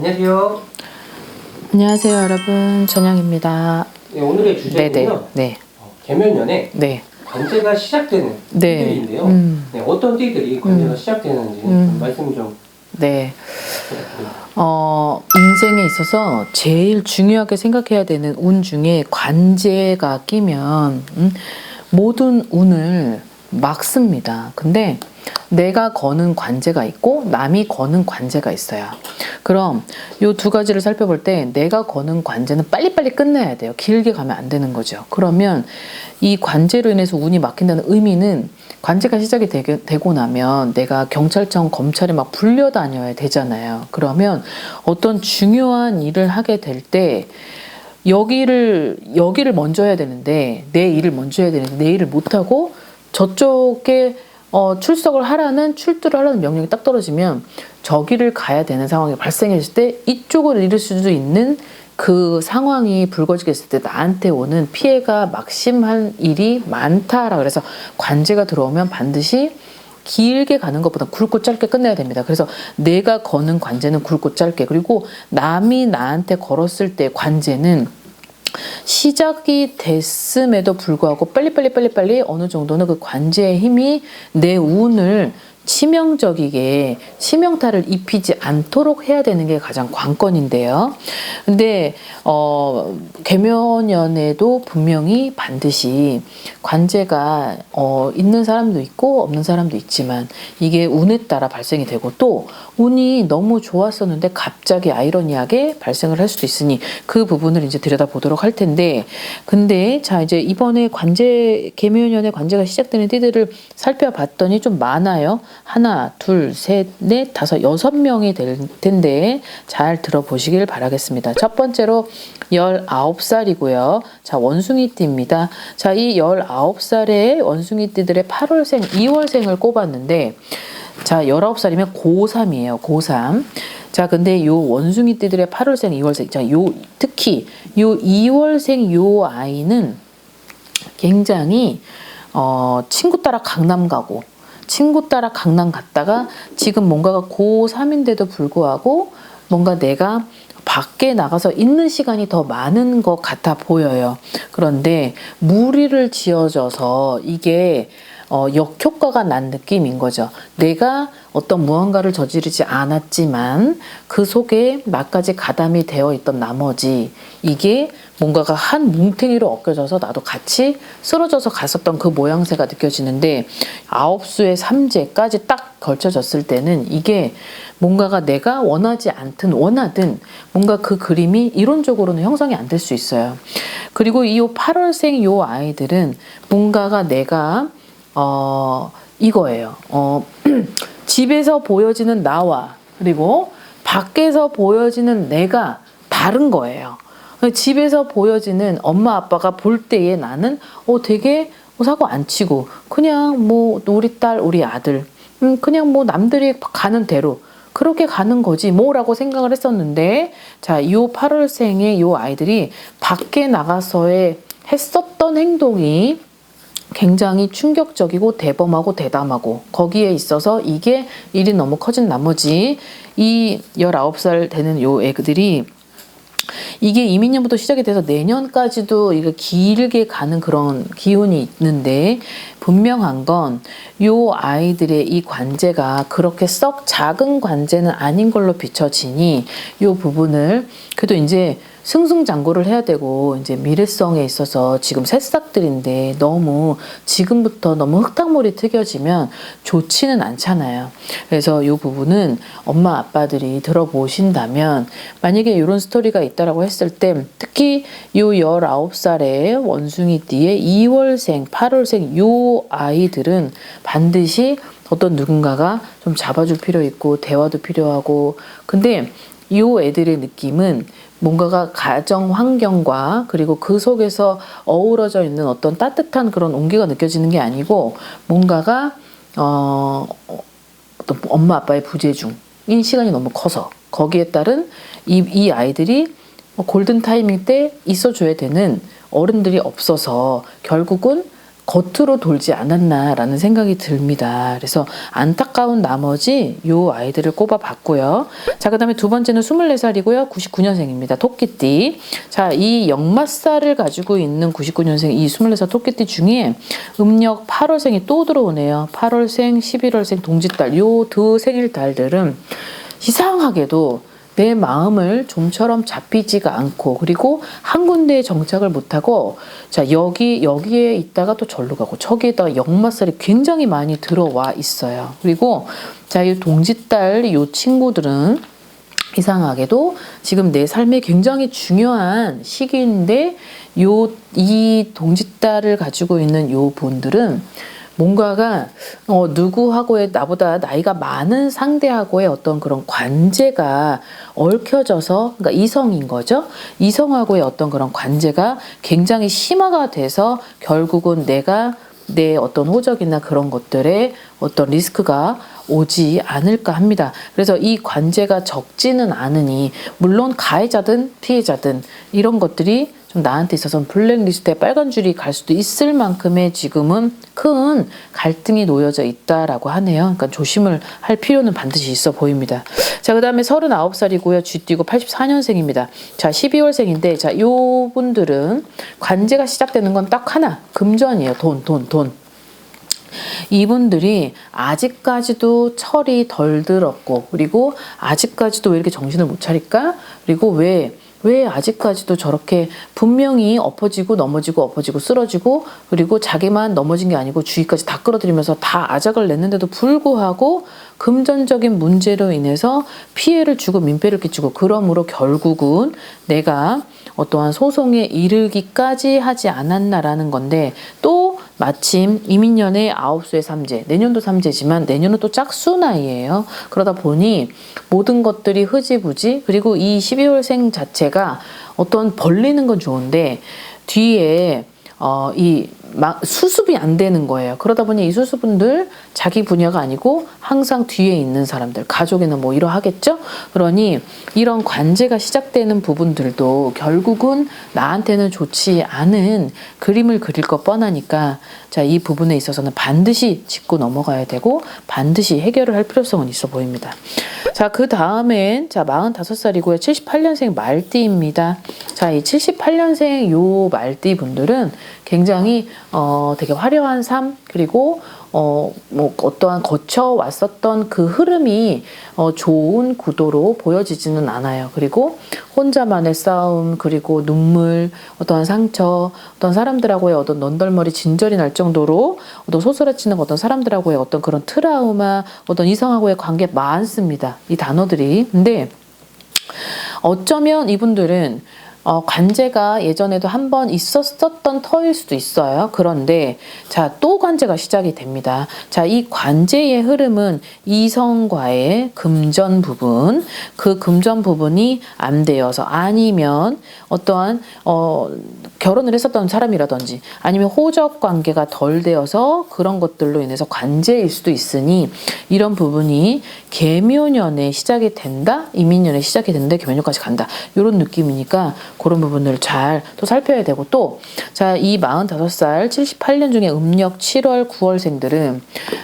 안녕하세요. 안녕하세요, 여러분. 전영입니다. 네, 오늘의. 주제는요. 네. 어, 계면연에 네. 관제가 시작되는 네. 띠들인데요. 음. 네, 어떤 띠들이 관제가 음. 시작되는지 음. 좀 말씀 좀 네. 어, 인생에 있어서 제일 중요하게 생각해야 되는 운 중에 관제가 끼면, 음, 모든 운을 막습니다. 근데 내가 거는 관제가 있고 남이 거는 관제가 있어요. 그럼 요두 가지를 살펴볼 때 내가 거는 관제는 빨리빨리 끝내야 돼요. 길게 가면 안 되는 거죠. 그러면 이 관제로 인해서 운이 막힌다는 의미는 관제가 시작이 되고 나면 내가 경찰청, 검찰에 막 불려다녀야 되잖아요. 그러면 어떤 중요한 일을 하게 될 때 여기를 여기를 먼저 해야 되는데 내 일을 먼저 해야 되는데 내 일을 못 하고 저쪽에 어, 출석을 하라는 출두를 하라는 명령이 딱 떨어지면 저기를 가야 되는 상황이 발생했을 때 이쪽을 잃을 수도 있는 그 상황이 불거지게 했을 때 나한테 오는 피해가 막심한 일이 많다라 그래서 관제가 들어오면 반드시 길게 가는 것보다 굵고 짧게 끝내야 됩니다. 그래서 내가 거는 관제는 굵고 짧게 그리고 남이 나한테 걸었을 때 관제는 시작이 됐음에도 불구하고 빨리빨리 빨리빨리 어느 정도는 그 관제의 힘이 내 운을 치명적이게 치명타를 입히지 않도록 해야 되는 게 가장 관건인데요. 근데 어 계면연에도 분명히 반드시 관제가 어 있는 사람도 있고 없는 사람도 있지만 이게 운에 따라 발생이 되고 또 운이 너무 좋았었는데 갑자기 아이러니하게 발생을 할 수도 있으니 그 부분을 이제 들여다보도록 할 텐데 근데 자 이제 이번에 관제 계면연의 관제가 시작되는 띠들을 살펴봤더니 좀 많아요. 하나, 둘, 셋, 넷, 다섯, 여섯 명이 될 텐데 잘 들어보시길 바라겠습니다. 첫 번째로 19살이고요. 자, 원숭이띠입니다. 자, 이 19살의 원숭이띠들의 8월생, 2월생을 꼽았는데 자, 19살이면 고3이에요. 고3. 자, 근데 요 원숭이띠들의 8월생, 2월생. 자, 요 특히 요 2월생 요 아이는 굉장히 어, 친구 따라 강남 가고 친구 따라 강남 갔다가 지금 뭔가가 고3인데도 불구하고 뭔가 내가 밖에 나가서 있는 시간이 더 많은 것 같아 보여요. 그런데 무리를 지어져서 이게 어, 역효과가 난 느낌인 거죠. 내가 어떤 무언가를 저지르지 않았지만 그 속에 나까지 가담이 되어 있던 나머지 이게 뭔가가 한 뭉탱이로 엮여져서 나도 같이 쓰러져서 갔었던 그 모양새가 느껴지는데 아홉 수의 삼재까지 딱 걸쳐졌을 때는 이게 뭔가가 내가 원하지 않든 원하든 뭔가 그 그림이 이론적으로는 형성이 안 될 수 있어요. 그리고 이 8월생 요 아이들은 뭔가가 내가 어, 이거예요. 어, 집에서 보여지는 나와 그리고 밖에서 보여지는 내가 다른 거예요. 집에서 보여지는 엄마 아빠가 볼 때에 나는 어 되게 어, 사고 안 치고 그냥 뭐 우리 딸 우리 아들 음 그냥 뭐 남들이 가는 대로 그렇게 가는 거지 뭐라고 생각을 했었는데 자요 8월생의 요 아이들이 밖에 나가서의 했었던 행동이 굉장히 충격적이고 대범하고 대담하고 거기에 있어서 이게 일이 너무 커진 나머지 이 19살 되는 요 애들이 이게 이민년부터 시작이 돼서 내년까지도 이게 길게 가는 그런 기운이 있는데 분명한 건 요 아이들의 이 관제가 그렇게 썩 작은 관제는 아닌 걸로 비춰지니 요 부분을 그래도 이제 승승장구를 해야 되고 이제 미래성에 있어서 지금 새싹들인데 너무 지금부터 너무 흙탕물이 튀겨지면 좋지는 않잖아요. 그래서 이 부분은 엄마 아빠들이 들어보신다면 만약에 이런 스토리가 있다라고 했을 때 특히 요 19살의 원숭이띠의 2월생, 8월생 요 아이들은 반드시 어떤 누군가가 좀 잡아줄 필요 있고 대화도 필요하고 근데 이 애들의 느낌은 뭔가가 가정 환경과 그리고 그 속에서 어우러져 있는 어떤 따뜻한 그런 온기가 느껴지는 게 아니고 뭔가가 어 어떤 엄마 아빠의 부재중인 시간이 너무 커서 거기에 따른 이, 이 아이들이 골든 타이밍 때 있어줘야 되는 어른들이 없어서 결국은 겉으로 돌지 않았나라는 생각이 듭니다. 그래서 안타까운 나머지 요 아이들을 꼽아 봤고요. 자, 그 다음에 두 번째는 24살이고요. 99년생입니다. 토끼띠. 자, 이 역마살을 가지고 있는 99년생 이 24살 토끼띠 중에 음력 8월생이 또 들어오네요. 8월생, 11월생, 동짓달 요 두 생일달들은 이상하게도 내 마음을 좀처럼 잡히지가 않고 그리고 한 군데에 정착을 못하고 자 여기 여기에 있다가 또 절로 가고 저기에다가 역마살이 굉장히 많이 들어와 있어요. 그리고 자 이 동짓달 요 친구들은 이상하게도 지금 내 삶에 굉장히 중요한 시기인데 요 이 동짓달을 가지고 있는 요 분들은 뭔가가 어, 누구하고의 나보다 나이가 많은 상대하고의 어떤 그런 관계가 얽혀져서 그러니까 이성인 거죠. 이성하고의 어떤 그런 관계가 굉장히 심화가 돼서 결국은 내가 내 어떤 호적이나 그런 것들에 어떤 리스크가 오지 않을까 합니다. 그래서 이 관계가 적지는 않으니 물론 가해자든 피해자든 이런 것들이 좀 나한테 있어서는 블랙리스트에 빨간 줄이 갈 수도 있을 만큼의 지금은 큰 갈등이 놓여져 있다라고 하네요. 그러니까 조심을 할 필요는 반드시 있어 보입니다. 자, 그 다음에 39살이고요. 쥐띠고 84년생입니다. 자, 12월생인데, 자, 요 분들은 관제가 시작되는 건 딱 하나. 금전이에요. 돈, 돈, 돈. 이분들이 아직까지도 철이 덜 들었고 그리고 아직까지도 왜 이렇게 정신을 못 차릴까? 그리고 왜왜 아직까지도 저렇게 분명히 엎어지고 넘어지고 엎어지고 쓰러지고 그리고 자기만 넘어진 게 아니고 주위까지 다 끌어들이면서 다 아작을 냈는데도 불구하고 금전적인 문제로 인해서 피해를 주고 민폐를 끼치고 그러므로 결국은 내가 어떠한 소송에 이르기까지 하지 않았나라는 건데 또 마침 이민년의 아홉수의 삼재, 내년도 삼재지만 내년은 또 짝수 나이예요. 그러다 보니 모든 것들이 흐지부지 그리고 이 12월생 자체가 어떤 벌리는 건 좋은데 뒤에 어, 이 막 수습이 안 되는 거예요. 그러다 보니 이 수습분들 자기 분야가 아니고 항상 뒤에 있는 사람들, 가족에는 뭐 이러하겠죠? 그러니 이런 관제가 시작되는 부분들도 결국은 나한테는 좋지 않은 그림을 그릴 것 뻔하니까 자, 이 부분에 있어서는 반드시 짚고 넘어가야 되고 반드시 해결을 할 필요성은 있어 보입니다. 자, 그 다음엔 자, 45살이고요. 78년생 말띠입니다. 자, 이 78년생 요 말띠 분들은 굉장히 어, 되게 화려한 삶 그리고 어, 뭐 어떠한 거쳐 왔었던 그 흐름이 어, 좋은 구도로 보여지지는 않아요. 그리고 혼자만의 싸움, 그리고 눈물, 어떠한 상처, 어떤 사람들하고의 어떤 넌덜머리 진절이 날 정도로 어떤 소스라치는 어떤 사람들하고의 어떤 그런 트라우마, 어떤 이성하고의 관계 많습니다. 이 단어들이. 근데 어쩌면 이분들은 어, 관제가 예전에도 한 번 있었었던 터일 수도 있어요. 그런데 자, 또 관제가 시작이 됩니다. 자, 이 관제의 흐름은 이성과의 금전 부분, 그 금전 부분이 안 되어서 아니면 어떠한 어, 결혼을 했었던 사람이라든지 아니면 호적 관계가 덜 되어서 그런 것들로 인해서 관제일 수도 있으니 이런 부분이 개묘년에 시작이 된다, 이민년에 시작이 된다, 개묘년까지 간다. 이런 느낌이니까 그런 부분을 잘 또 살펴야 되고 또 자, 이 45살 78년 중에 음력 7월 9월생들은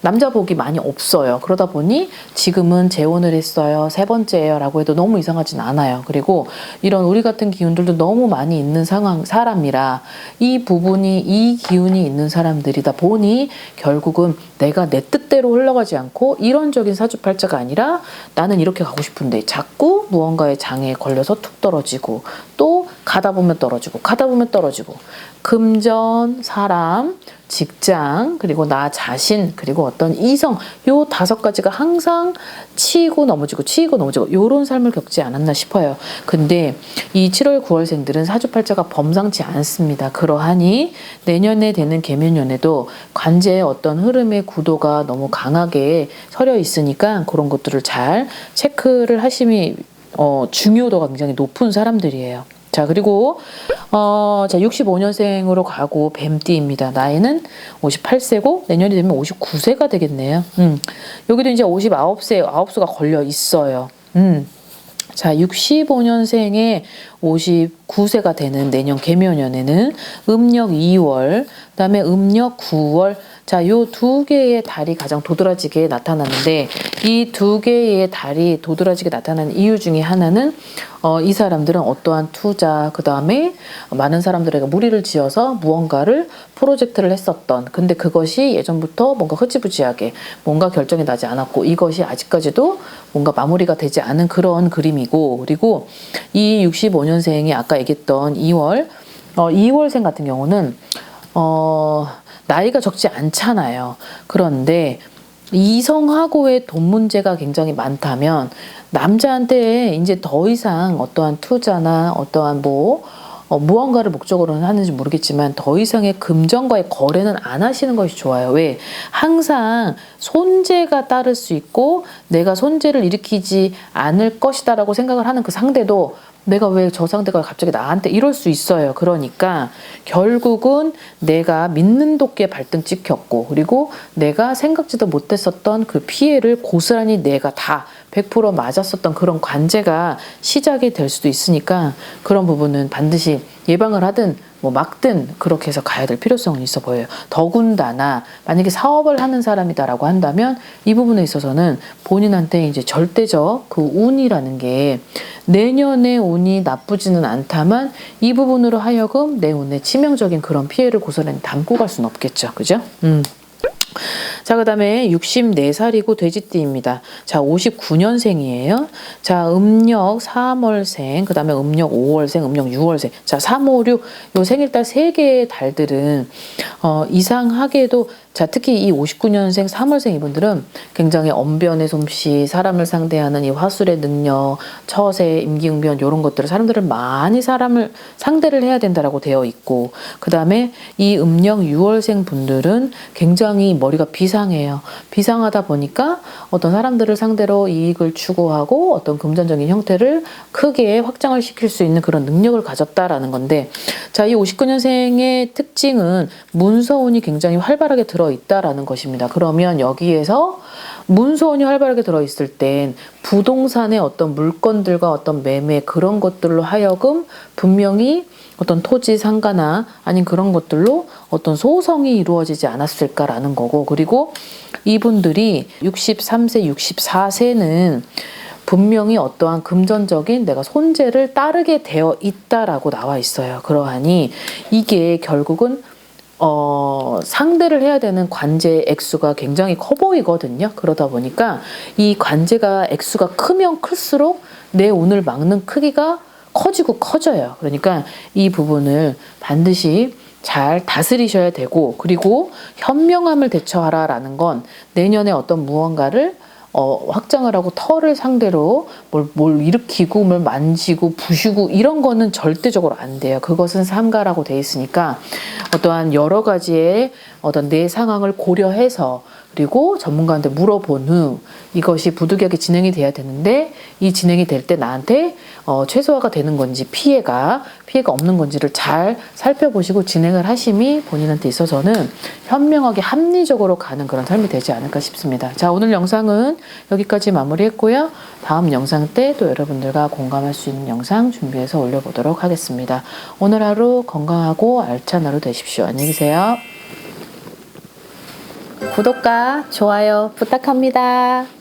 남자 복이 많이 없어요. 그러다 보니 지금은 재혼을 했어요. 세 번째예요라고 해도 너무 이상하진 않아요. 그리고 이런 우리 같은 기운들도 너무 많이 있는 상황 사람이라 이 부분이 이 기운이 있는 사람들이다 보니 결국은 내가 내 뜻대로 흘러가지 않고 이런적인 사주팔자가 아니라 나는 이렇게 가고 싶은데 자꾸 무언가의 장애에 걸려서 툭 떨어지고 또 가다 보면 떨어지고 가다 보면 떨어지고 금전, 사람, 직장, 그리고 나 자신, 그리고 어떤 이성 요 다섯 가지가 항상 치이고 넘어지고 치이고 넘어지고 요런 삶을 겪지 않았나 싶어요. 근데 이 7월 9월생들은 사주팔자가 범상치 않습니다. 그러하니 내년에 되는 개면연에도 관제의 어떤 흐름의 구도가 너무 강하게 서려 있으니까 그런 것들을 잘 체크를 하심이 어, 중요도가 굉장히 높은 사람들이에요. 자, 그리고, 어, 자, 65년생으로 가고 뱀띠입니다. 나이는 58세고 내년이 되면 59세가 되겠네요. 음. 여기도 이제 59세, 9수가 걸려 있어요. 음. 자, 65년생에 59세가 되는 내년 개묘년에는 음력 2월, 그다음에 음력 9월. 자, 요 두 개의 달이 가장 도드라지게 나타나는데 이 두 개의 달이 도드라지게 나타나는 이유 중에 하나는 어, 이 사람들은 어떠한 투자, 그 다음에 많은 사람들에게 무리를 지어서 무언가를 프로젝트를 했었던. 근데 그것이 예전부터 뭔가 흐지부지하게 뭔가 결정이 나지 않았고 이것이 아직까지도 뭔가 마무리가 되지 않은 그런 그림이고 그리고 이 65년생이 아까 얘기했던 2월, 어, 2월생 같은 경우는 어, 나이가 적지 않잖아요. 그런데 이성하고의 돈 문제가 굉장히 많다면 남자한테 이제 더 이상 어떠한 투자나 어떠한 뭐 어, 무언가를 목적으로는 하는지 모르겠지만 더 이상의 금전과의 거래는 안 하시는 것이 좋아요. 왜? 항상 손재가 따를 수 있고 내가 손재를 일으키지 않을 것이다라고 생각을 하는 그 상대도 내가 왜 저 상대가 갑자기 나한테 이럴 수 있어요. 그러니까 결국은 내가 믿는 도끼에 발등 찍혔고 그리고 내가 생각지도 못했었던 그 피해를 고스란히 내가 다 100% 맞았었던 그런 관제가 시작이 될 수도 있으니까 그런 부분은 반드시 예방을 하든 뭐 막든 그렇게 해서 가야 될 필요성은 있어 보여요. 더군다나 만약에 사업을 하는 사람이다라고 한다면 이 부분에 있어서는 본인한테 이제 절대적 그 운이라는 게 내년에 운이 나쁘지는 않다만 이 부분으로 하여금 내 운에 치명적인 그런 피해를 고스란히 담고 갈 수는 없겠죠. 그죠? 음. 자, 그 다음에 64살이고 돼지띠입니다. 자, 59년생이에요. 자, 음력 3월생, 그 다음에 음력 5월생, 음력 6월생. 자, 3, 5, 6. 요 생일달 세 개의 달들은, 어, 이상하게도 자, 특히 이 59년생, 3월생 이분들은 굉장히 언변의 솜씨, 사람을 상대하는 이 화술의 능력, 처세, 임기응변 이런 것들을 사람들을 많이 사람을 상대를 해야 된다라고 되어 있고 그 다음에 이 음력 6월생 분들은 굉장히 머리가 비상 해요. 비상하다 보니까 어떤 사람들을 상대로 이익을 추구하고 어떤 금전적인 형태를 크게 확장을 시킬 수 있는 그런 능력을 가졌다라는 건데 자, 이 59년생의 특징은 문서운이 굉장히 활발하게 들어 있다라는 것입니다. 그러면 여기에서 문서운이 활발하게 들어 있을 땐 부동산의 어떤 물건들과 어떤 매매 그런 것들로 하여금 분명히 어떤 토지 상가나 아닌 그런 것들로 어떤 소송이 이루어지지 않았을까라는 거고 그리고 이분들이 63세, 64세는 분명히 어떠한 금전적인 내가 손재를 따르게 되어 있다라고 나와 있어요. 그러하니 이게 결국은 어, 상대를 해야 되는 관제 액수가 굉장히 커 보이거든요. 그러다 보니까 이 관제가 액수가 크면 클수록 내 운을 막는 크기가 커지고 커져요. 그러니까 이 부분을 반드시 잘 다스리셔야 되고 그리고 현명함을 대처하라라는 건 내년에 어떤 무언가를 어, 확장을 하고 털을 상대로 뭘, 뭘 일으키고 뭘 만지고 부시고 이런 거는 절대적으로 안 돼요. 그것은 삼가라고 돼 있으니까 어떠한 여러 가지의 어떤 내 상황을 고려해서 그리고 전문가한테 물어본 후 이것이 부득이하게 진행이 돼야 되는데 이 진행이 될 때 나한테 어, 최소화가 되는 건지 피해가 피해가 없는 건지를 잘 살펴보시고 진행을 하심이 본인한테 있어서는 현명하게 합리적으로 가는 그런 삶이 되지 않을까 싶습니다. 자 오늘 영상은 여기까지 마무리했고요. 다음 영상 때 또 여러분들과 공감할 수 있는 영상 준비해서 올려보도록 하겠습니다. 오늘 하루 건강하고 알찬 하루 되십시오. 안녕히 계세요. 구독과 좋아요 부탁합니다.